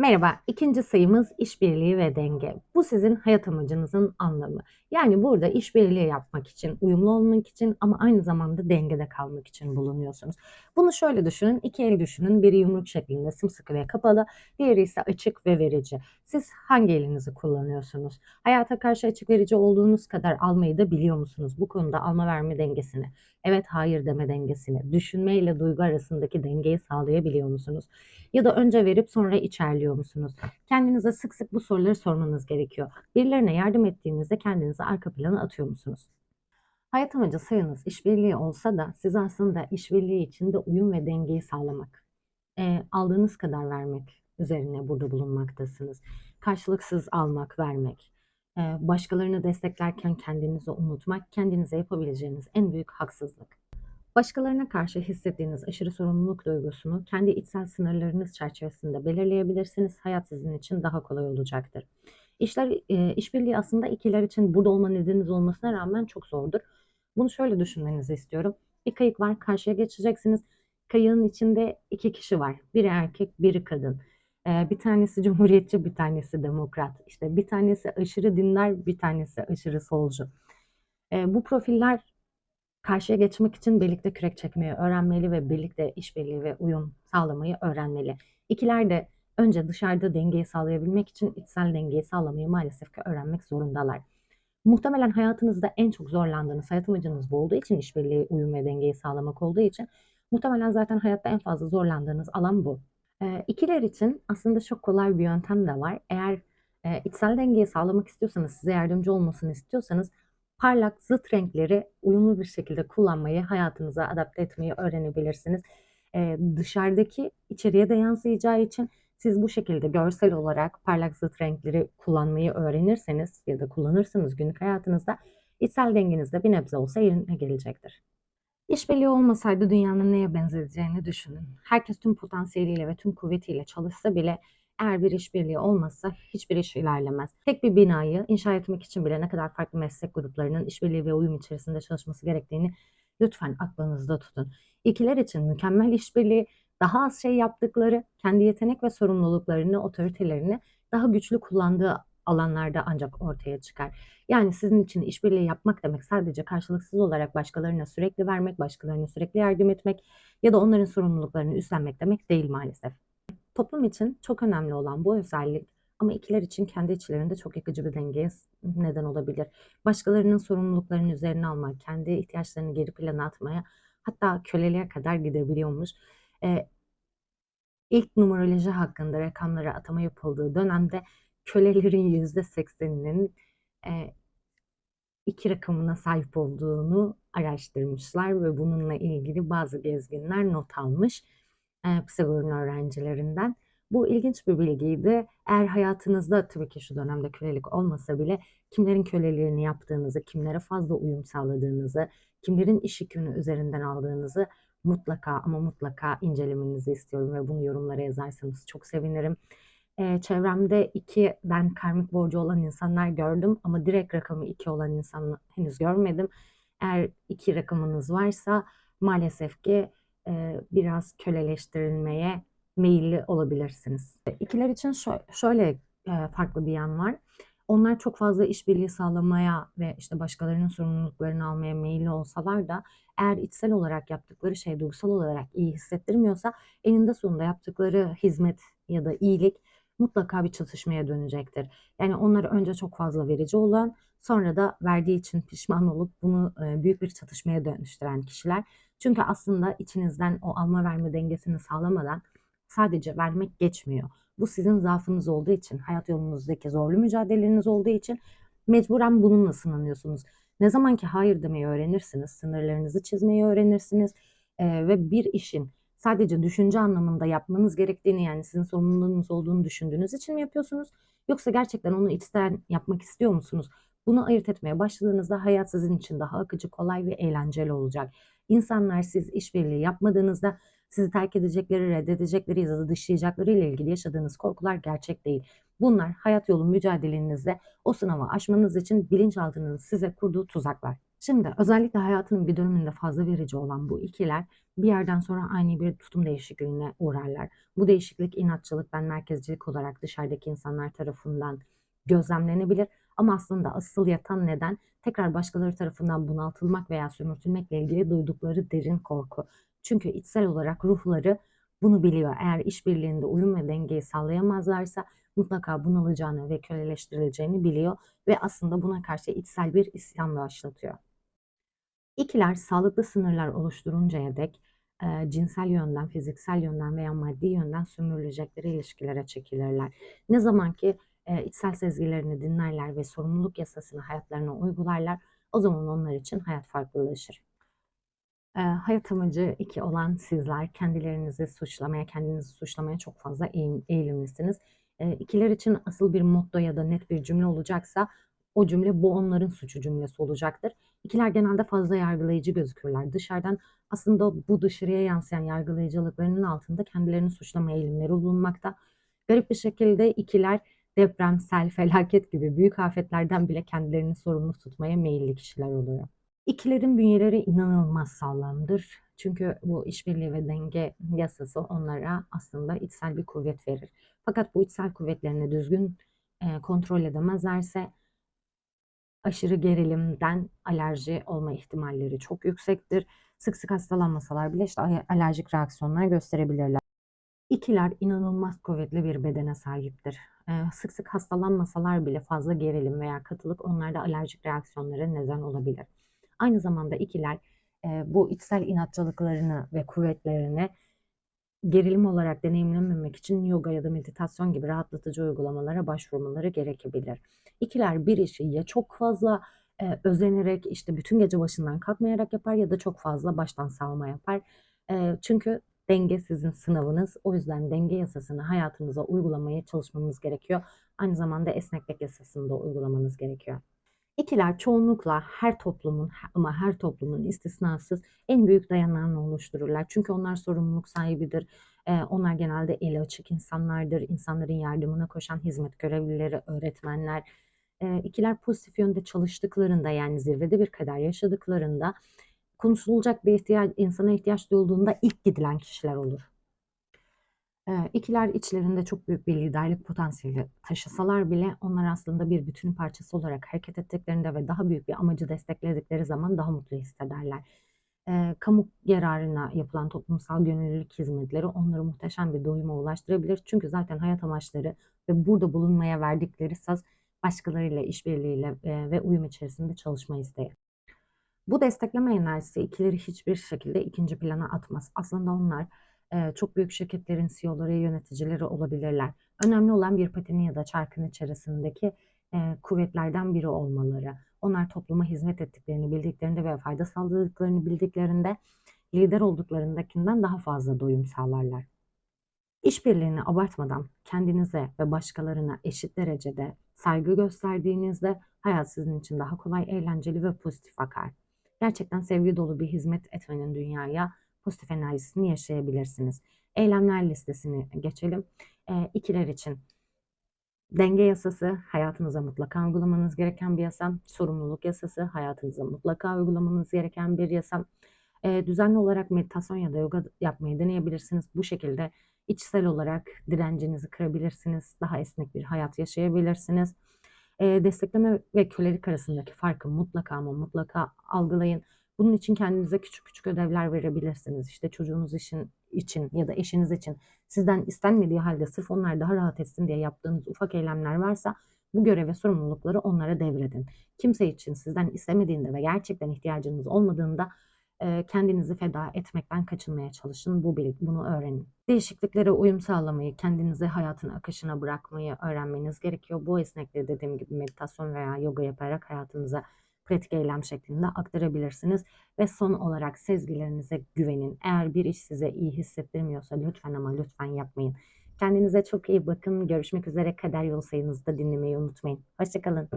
Merhaba, ikinci sayımız işbirliği ve denge. Bu sizin hayat amacınızın anlamı. Yani burada işbirliği yapmak için, uyumlu olmak için ama aynı zamanda dengede kalmak için bulunuyorsunuz. Bunu şöyle düşünün, iki el düşünün. Biri yumruk şeklinde sımsıkı ve kapalı, diğeri ise açık ve verici. Siz hangi elinizi kullanıyorsunuz? Hayata karşı açık verici olduğunuz kadar almayı da biliyor musunuz? Bu konuda alma verme dengesini, evet hayır deme dengesini, düşünme ile duygu arasındaki dengeyi sağlayabiliyor musunuz? Ya da önce verip sonra içerliyor musunuz? Kendinize sık sık bu soruları sormanız gerekiyor. Birilerine yardım ettiğinizde kendinizi arka plana atıyor musunuz? Hayat amacı sayınız işbirliği olsa da siz aslında işbirliği içinde uyum ve dengeyi sağlamak, e, aldığınız kadar vermek üzerine burada bulunmaktasınız. Karşılıksız almak, vermek, başkalarını desteklerken kendinizi unutmak, kendinize yapabileceğiniz en büyük haksızlık. Başkalarına karşı hissettiğiniz aşırı sorumluluk duygusunu kendi içsel sınırlarınız çerçevesinde belirleyebilirsiniz. Hayat sizin için daha kolay olacaktır. İşler, işbirliği aslında ikiler için burada olma nedeniniz olmasına rağmen çok zordur. Bunu şöyle düşünmenizi istiyorum. Bir kayık var, karşıya geçeceksiniz. Kayığın içinde iki kişi var. Biri erkek, biri kadın. Bir tanesi cumhuriyetçi, bir tanesi demokrat. İşte bir tanesi aşırı dindar, bir tanesi aşırı solcu. Bu profiller Karşıya geçmek için birlikte kürek çekmeyi öğrenmeli ve birlikte işbirliği ve uyum sağlamayı öğrenmeli. İkiler de önce dışarıda dengeyi sağlayabilmek için içsel dengeyi sağlamayı maalesef ki öğrenmek zorundalar. Muhtemelen hayatınızda en çok zorlandığınız hayat amacınız bu olduğu için işbirliği, uyum ve dengeyi sağlamak olduğu için muhtemelen zaten hayatta en fazla zorlandığınız alan bu. Ee, ikiler için aslında çok kolay bir yöntem de var. Eğer e, içsel dengeyi sağlamak istiyorsanız, size yardımcı olmasını istiyorsanız parlak zıt renkleri uyumlu bir şekilde kullanmayı, hayatınıza adapte etmeyi öğrenebilirsiniz. Dışarıdaki içeriye de yansıyacağı için siz bu şekilde görsel olarak parlak zıt renkleri kullanmayı öğrenirseniz ya da kullanırsanız günlük hayatınızda içsel dengeniz de bir nebze olsa yerine gelecektir. İşbirliği olmasaydı dünyanın neye benzeyeceğini düşünün. Herkes tüm potansiyeliyle ve tüm kuvvetiyle çalışsa bile eğer bir işbirliği olmazsa hiçbir iş ilerlemez. Tek bir binayı inşa etmek için bile ne kadar farklı meslek gruplarının işbirliği ve uyum içerisinde çalışması gerektiğini lütfen aklınızda tutun. İkiler için mükemmel işbirliği daha az şey yaptıkları, kendi yetenek ve sorumluluklarını, otoritelerini daha güçlü kullandığı alanlarda ancak ortaya çıkar. Yani sizin için işbirliği yapmak demek sadece karşılıksız olarak başkalarına sürekli vermek, başkalarına sürekli yardım etmek ya da onların sorumluluklarını üstlenmek demek değil maalesef. Toplum için çok önemli olan bu özellik ama ikiler için kendi içlerinde çok yıkıcı bir dengeye neden olabilir. Başkalarının sorumluluklarını üzerine almak, kendi ihtiyaçlarını geri plana atmaya hatta köleliğe kadar gidebiliyormuş. Ee, ilk numeroloji hakkında rakamlara atama yapıldığı dönemde kölelerin yüzde sekseninin e, iki rakamına sahip olduğunu araştırmışlar ve bununla ilgili bazı gezginler not almış e, Psagoran öğrencilerinden. Bu ilginç bir bilgiydi. Eğer hayatınızda tabii ki şu dönemde kölelik olmasa bile kimlerin köleliğini yaptığınızı, kimlere fazla uyum sağladığınızı, kimlerin iş yükünü üzerinden aldığınızı mutlaka ama mutlaka incelemenizi istiyorum ve bunu yorumlara yazarsanız çok sevinirim. E, çevremde ben karmik borcu olan insanlar gördüm ama direkt rakamı iki olan insan henüz görmedim. Eğer iki rakamınız varsa maalesef ki e, biraz köleleştirilmeye meyilli olabilirsiniz. İkiler için şöyle e, farklı bir yan var. Onlar çok fazla işbirliği sağlamaya ve işte başkalarının sorumluluklarını almaya meyilli olsalar da eğer içsel olarak yaptıkları şey duygusal olarak iyi hissettirmiyorsa eninde sonunda yaptıkları hizmet ya da iyilik mutlaka bir çatışmaya dönecektir. Yani onlar önce çok fazla verici olan sonra da verdiği için pişman olup bunu büyük bir çatışmaya dönüştüren kişiler. Çünkü aslında içinizden o alma verme dengesini sağlamadan sadece vermek geçmiyor. Bu sizin zaafınız olduğu için, hayat yolunuzdaki zorlu mücadeleniz olduğu için mecburen bununla sınanıyorsunuz. Ne zaman ki hayır demeyi öğrenirsiniz, sınırlarınızı çizmeyi öğrenirsiniz e, ve bir işin sadece düşünce anlamında yapmanız gerektiğini yani sizin sorumluluğunuz olduğunu düşündüğünüz için mi yapıyorsunuz? Yoksa gerçekten onu içten yapmak istiyor musunuz? Bunu ayırt etmeye başladığınızda hayat sizin için daha akıcı, kolay ve eğlenceli olacak. İnsanlar siz işbirliği yapmadığınızda sizi terk edecekleri, reddedecekleri ya da dışlayacakları ile ilgili yaşadığınız korkular gerçek değil. Bunlar hayat yolu mücadelenizde o sınavı aşmanız için bilinçaltınızın size kurduğu tuzaklar. Şimdi özellikle hayatının bir döneminde fazla verici olan bu ikiler bir yerden sonra ani bir tutum değişikliğine uğrarlar. Bu değişiklik inatçılık, ben merkezcilik olarak dışarıdaki insanlar tarafından gözlemlenebilir ama aslında asıl yatan neden tekrar başkaları tarafından bunaltılmak veya sömürtülmekle ilgili duydukları derin korku. Çünkü içsel olarak ruhları bunu biliyor. Eğer işbirliğinde uyum ve dengeyi sağlayamazlarsa mutlaka bunalacağını ve köleleştirileceğini biliyor ve aslında buna karşı içsel bir isyan başlatıyor. İkiler sağlıklı sınırlar oluşturuncaya dek e, cinsel yönden, fiziksel yönden veya maddi yönden sömürülecekleri ilişkilere çekilirler. Ne zaman ki e, içsel sezgilerini dinlerler ve sorumluluk yasasını hayatlarına uygularlar, o zaman onlar için hayat farklılaşır. E, hayat amacı iki olan sizler kendilerinizi suçlamaya, kendinizi suçlamaya çok fazla eğilimlisiniz. E, ikiler için asıl bir motto ya da net bir cümle olacaksa o cümle bu onların suçu cümlesi olacaktır. İkiler genelde fazla yargılayıcı gözükürler. Dışarıdan aslında bu dışarıya yansıyan yargılayıcılıklarının altında kendilerini suçlama eğilimleri bulunmakta. Garip bir şekilde ikiler deprem, sel, felaket gibi büyük afetlerden bile kendilerini sorumlu tutmaya meyilli kişiler oluyor. İkilerin bünyeleri inanılmaz sağlamdır. Çünkü bu işbirliği ve denge yasası onlara aslında içsel bir kuvvet verir. Fakat bu içsel kuvvetlerini düzgün kontrol edemezlerse aşırı gerilimden alerji olma ihtimalleri çok yüksektir. Sık sık hastalanmasalar bile işte alerjik reaksiyonlar gösterebilirler. İkiler inanılmaz kuvvetli bir bedene sahiptir. Ee, sık sık hastalanmasalar bile fazla gerilim veya katılık onlarda alerjik reaksiyonlara neden olabilir. Aynı zamanda ikiler e, bu içsel inatçılıklarını ve kuvvetlerini gerilim olarak deneyimlememek için yoga ya da meditasyon gibi rahatlatıcı uygulamalara başvurmaları gerekebilir. İkiler bir işi ya çok fazla e, özenerek işte bütün gece başından kalkmayarak yapar ya da çok fazla baştan savma yapar. E, çünkü denge sizin sınavınız. O yüzden denge yasasını hayatınıza uygulamaya çalışmanız gerekiyor. Aynı zamanda esneklik yasasını da uygulamanız gerekiyor. İkiler çoğunlukla her toplumun ama her toplumun istisnasız en büyük dayanağını oluştururlar. Çünkü onlar sorumluluk sahibidir. Ee, onlar genelde eli açık insanlardır. İnsanların yardımına koşan hizmet görevlileri, öğretmenler. Ee, ikiler pozitif yönde çalıştıklarında yani zirvede bir kader yaşadıklarında konuşulacak bir ihtiyaç, insana ihtiyaç duyulduğunda ilk gidilen kişiler olur. İkiler içlerinde çok büyük bir liderlik potansiyeli taşısalar bile onlar aslında bir bütünün parçası olarak hareket ettiklerinde ve daha büyük bir amacı destekledikleri zaman daha mutlu hissederler. kamu yararına yapılan toplumsal gönüllülük hizmetleri onları muhteşem bir doyuma ulaştırabilir. Çünkü zaten hayat amaçları ve burada bulunmaya verdikleri saz başkalarıyla işbirliğiyle ve uyum içerisinde çalışma isteği. Bu destekleme enerjisi ikileri hiçbir şekilde ikinci plana atmaz. Aslında onlar çok büyük şirketlerin CEO'ları, yöneticileri olabilirler. Önemli olan bir patinin ya da çarkın içerisindeki kuvvetlerden biri olmaları. Onlar topluma hizmet ettiklerini bildiklerinde ve fayda sağladıklarını bildiklerinde lider olduklarındakinden daha fazla doyum sağlarlar. İşbirliğini abartmadan kendinize ve başkalarına eşit derecede saygı gösterdiğinizde hayat sizin için daha kolay, eğlenceli ve pozitif akar. Gerçekten sevgi dolu bir hizmet etmenin dünyaya pozitif enerjisini yaşayabilirsiniz. Eylemler listesini geçelim. E, ikiler için denge yasası hayatınıza mutlaka uygulamanız gereken bir yasa. Sorumluluk yasası hayatınıza mutlaka uygulamanız gereken bir yasa. E, düzenli olarak meditasyon ya da yoga yapmayı deneyebilirsiniz. Bu şekilde içsel olarak direncinizi kırabilirsiniz. Daha esnek bir hayat yaşayabilirsiniz. E, destekleme ve kölelik arasındaki farkı mutlaka ama mutlaka algılayın. Bunun için kendinize küçük küçük ödevler verebilirsiniz. İşte çocuğunuz için, için ya da eşiniz için sizden istenmediği halde sırf onlar daha rahat etsin diye yaptığınız ufak eylemler varsa bu görev ve sorumlulukları onlara devredin. Kimse için sizden istemediğinde ve gerçekten ihtiyacınız olmadığında kendinizi feda etmekten kaçınmaya çalışın. Bu bunu öğrenin. Değişikliklere uyum sağlamayı, kendinizi hayatın akışına bırakmayı öğrenmeniz gerekiyor. Bu esnekliği dediğim gibi meditasyon veya yoga yaparak hayatınıza pratik eylem şeklinde aktarabilirsiniz. Ve son olarak sezgilerinize güvenin. Eğer bir iş size iyi hissettirmiyorsa lütfen ama lütfen yapmayın. Kendinize çok iyi bakın. Görüşmek üzere. Kader Yolu sayınızda dinlemeyi unutmayın. Hoşçakalın.